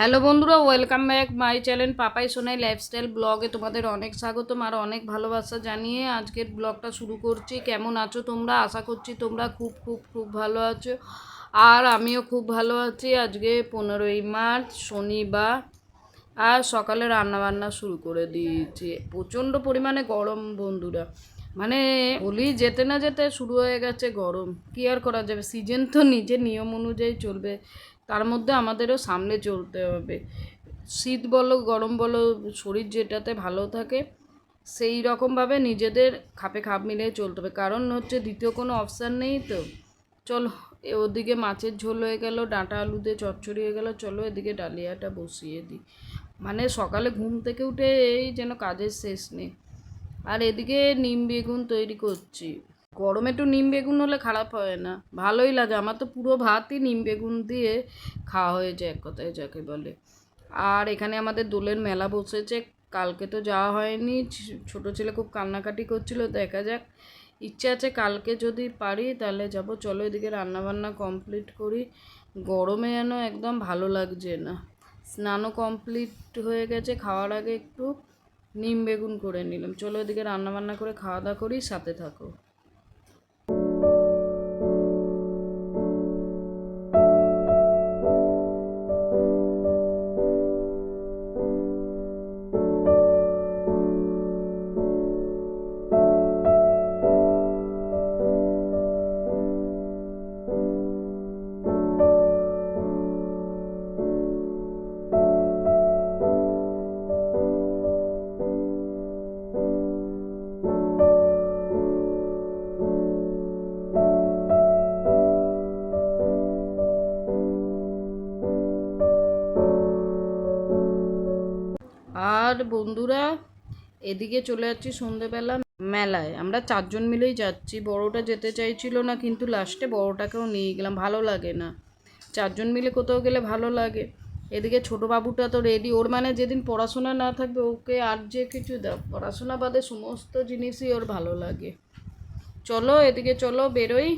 Hello বন্ধুরা, welcome back my channel Papai Sonai lifestyle ব্লগে তোমাদের অনেক স্বাগতম আর অনেক ভালোবাসা জানিয়ে আজকের ব্লগটা শুরু করছি। কেমন আছো তোমরা? আশা করছি তোমরা খুব খুব খুব ভালো আছো। আর আমিও খুব ভালো আছি। আজকে পনেরোই মার্চ, শনিবার, আর সকালে রান্নাবান্না শুরু করে দিয়েছি। প্রচণ্ড পরিমাণে গরম বন্ধুরা। মানে হোলি যেতে না যেতে শুরু হয়ে গেছে গরম। কী আর করা যাবে? সিজন তো নিজের নিয়ম অনুযায়ী চলবে। তার মধ্যে আমাদেরও সামনে চলতে হবে। শীত বলো, গরম বলো, শরীর যেটাতে ভালো থাকে, সেই রকমভাবে নিজেদের খাপে খাপ মিলিয়ে চলতে হবে। কারণ হচ্ছে দ্বিতীয় কোনো অপশান নেই তো। চলো ওদিকে মাছের ঝোল হয়ে গেল, ডাঁটা আলু দিয়ে চচ্চড়ি হয়ে গেল, চলো এদিকে ডালিয়াটা বসিয়ে দিই। মানে সকালে ঘুম থেকে উঠে এই যেন কাজের শেষ নেই। আর এদিকে নিম বেগুন তৈরি করছি। গরমে একটু নিম বেগুন হলে খারাপ হয় না। ভালোই লাগে। আমার তো পুরো ভাতই নিম বেগুন দিয়ে খাওয়া হয়ে যায় এক কথায় যাকে বলে। আর এখানে আমাদের দোলের মেলা বসেছে। কালকে তো যাওয়া হয়নি। ছোট ছেলে খুব কান্নাকাটি করছিল। দেখা যাক। ইচ্ছে আছে কালকে যদি পারি তাহলে যাব। চলো এদিকে রান্নাবান্না কমপ্লিট করি। গরমে যেন একদম ভালো লাগছে না। স্নানও কমপ্লিট হয়ে গেছে। খাওয়ার আগে একটু নিম বেগুন করে নিলাম। চলো এদিকে রান্নাবান্না করে খাওয়া দাওয়া করি। সাথে থাকো। আর বন্ধুরা, এদিকে চলে যাচ্ছি সন্ধেবেলা মেলায়। আমরা চারজন মিলেই যাচ্ছি। বড়টা যেতে চাইছিল না, কিন্তু লাস্টে বড়টাকেও নিয়ে গেলাম। ভালো লাগে না। চারজন মিলে কোথাও গেলে ভালো লাগে। এদিকে ছোটো বাবুটা তো রেডি ওর মানে যেদিন পড়াশোনা না থাকবে, ওকে আর যে কিছু দাও। পড়াশোনা বাদে সমস্ত জিনিসই ওর ভালো লাগে। চলো, এদিকে চলো, বেরোই।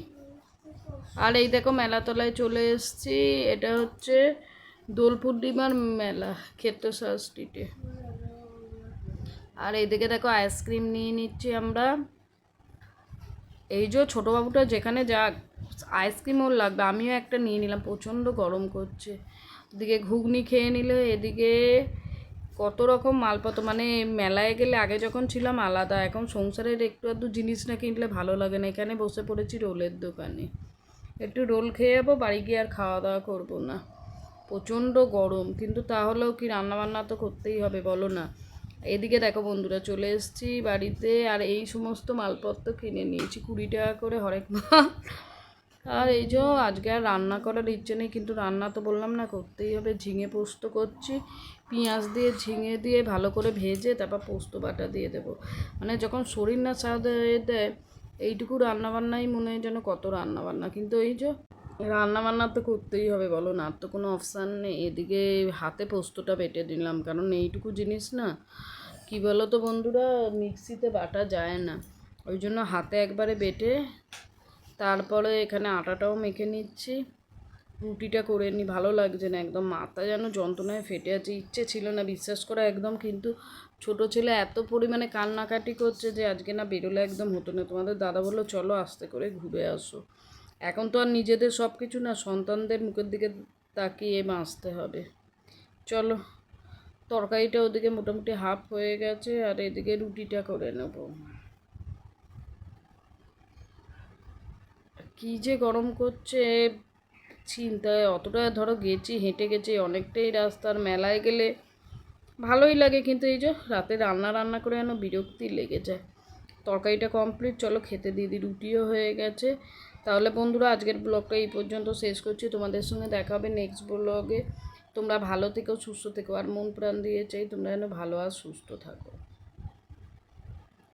আর এই দেখো মেলাতলায় চলে এসেছি। এটা হচ্ছে দোল পূর্ণিমার মেলা ক্ষেত্রসার স্ট্রিটে আর এইদিকে দেখো, আইসক্রিম নিয়ে নিচ্ছি আমরা। এই যে ছোটো বাবুটা যেখানে যাক, আইসক্রিম ওর লাগবে, আমিও একটা নিয়ে নিলাম, প্রচণ্ড গরম করছে। এদিকে ঘুগনি খেয়ে নিলে, এদিকে কত রকম মালপত্র মানে মেলায় গেলে আগে যখন ছিলাম আলাদা, এখন সংসারের একটু আধটু জিনিস না কিনলে ভালো লাগে না। এখানে বসে পড়েছি রোলের দোকানে। একটু রোল খেয়ে যাব, বাড়ি গিয়ে আর খাওয়া দাওয়া করব না। প্রচণ্ড গরম, কিন্তু তাহলেও কি রান্নাবান্না তো করতেই হবে, বলো না। এদিকে দেখো বন্ধুরা, চলে এসেছি বাড়িতে, আর এই সমস্ত মালপত্র কিনে নিয়েছি, কুড়ি টাকা করে হরেক মাল আর এই যে আজকে আর রান্না করার ইচ্ছে নেই, কিন্তু রান্না তো বললাম না, করতেই হবে। ঝিঙে পোস্ত করছি, পেঁয়াজ দিয়ে ঝিঙে দিয়ে ভালো করে ভেজে তারপর পোস্ত বাটা দিয়ে দেবো। মানে যখন শরীর না হয়ে দেয়, এইটুকু রান্নাবান্নাই মনে হয় যেন কত রান্নাবান্না। কিন্তু এই যে রান্নাবান্না তো করতেই হবে, বলো না। আর তো কোনো অপশান নেই। এদিকে হাতে পোস্তটা বেটে দিলাম কারণ এইটুকু জিনিস না, কি বলো তো বন্ধুরা, মিক্সিতে বাটা যায় না। ওই জন্য হাতে একবারে বেটে, তারপরে এখানে আটাটাও মেখে নিচ্ছি। রুটিটা করে নিই ভালো লাগছে না একদম। মাথা যেন যন্ত্রণায় ফেটে আছে, ইচ্ছে ছিল না, বিশ্বাস করা একদম, কিন্তু ছোট ছেলে এত পরিমাণে কান্নাকাটি করছে যে আজকে না বেরোলে একদম হতো না। তোমাদের দাদা বলল, চলো আস্তে করে ঘুরে আসো। এখন তো আর নিজেদের সব কিছু না, সন্তানদের মুখের দিকে তাকিয়ে বাঁচতে হবে। চলো, তরকারিটা ওদিকে মোটামুটি হাফ হয়ে গেছে আর এদিকে রুটিটা করে নেব। কী যে গরম করছে চিন্তায়, অতটা ধরো গেছি হেঁটে গেছি অনেকটাই রাস্তার মেলায় গেলে ভালোই লাগে, কিন্তু এই যে রাতে রান্না রান্না করে যেন বিরক্তি লেগে যায়। তরকারিটা কমপ্লিট চলো খেতে দিদি রুটিও হয়ে গেছে। তাহলে বন্ধুরা, আজকের ব্লগটা এই পর্যন্ত শেষ করছি। তোমাদের সঙ্গে দেখা হবে নেক্সট ব্লগে তোমরা ভালো থেকো, সুস্থ থেকো, আর মন প্রাণ দিয়ে চাই তোমরা যেন ভালো আর সুস্থ থাকো।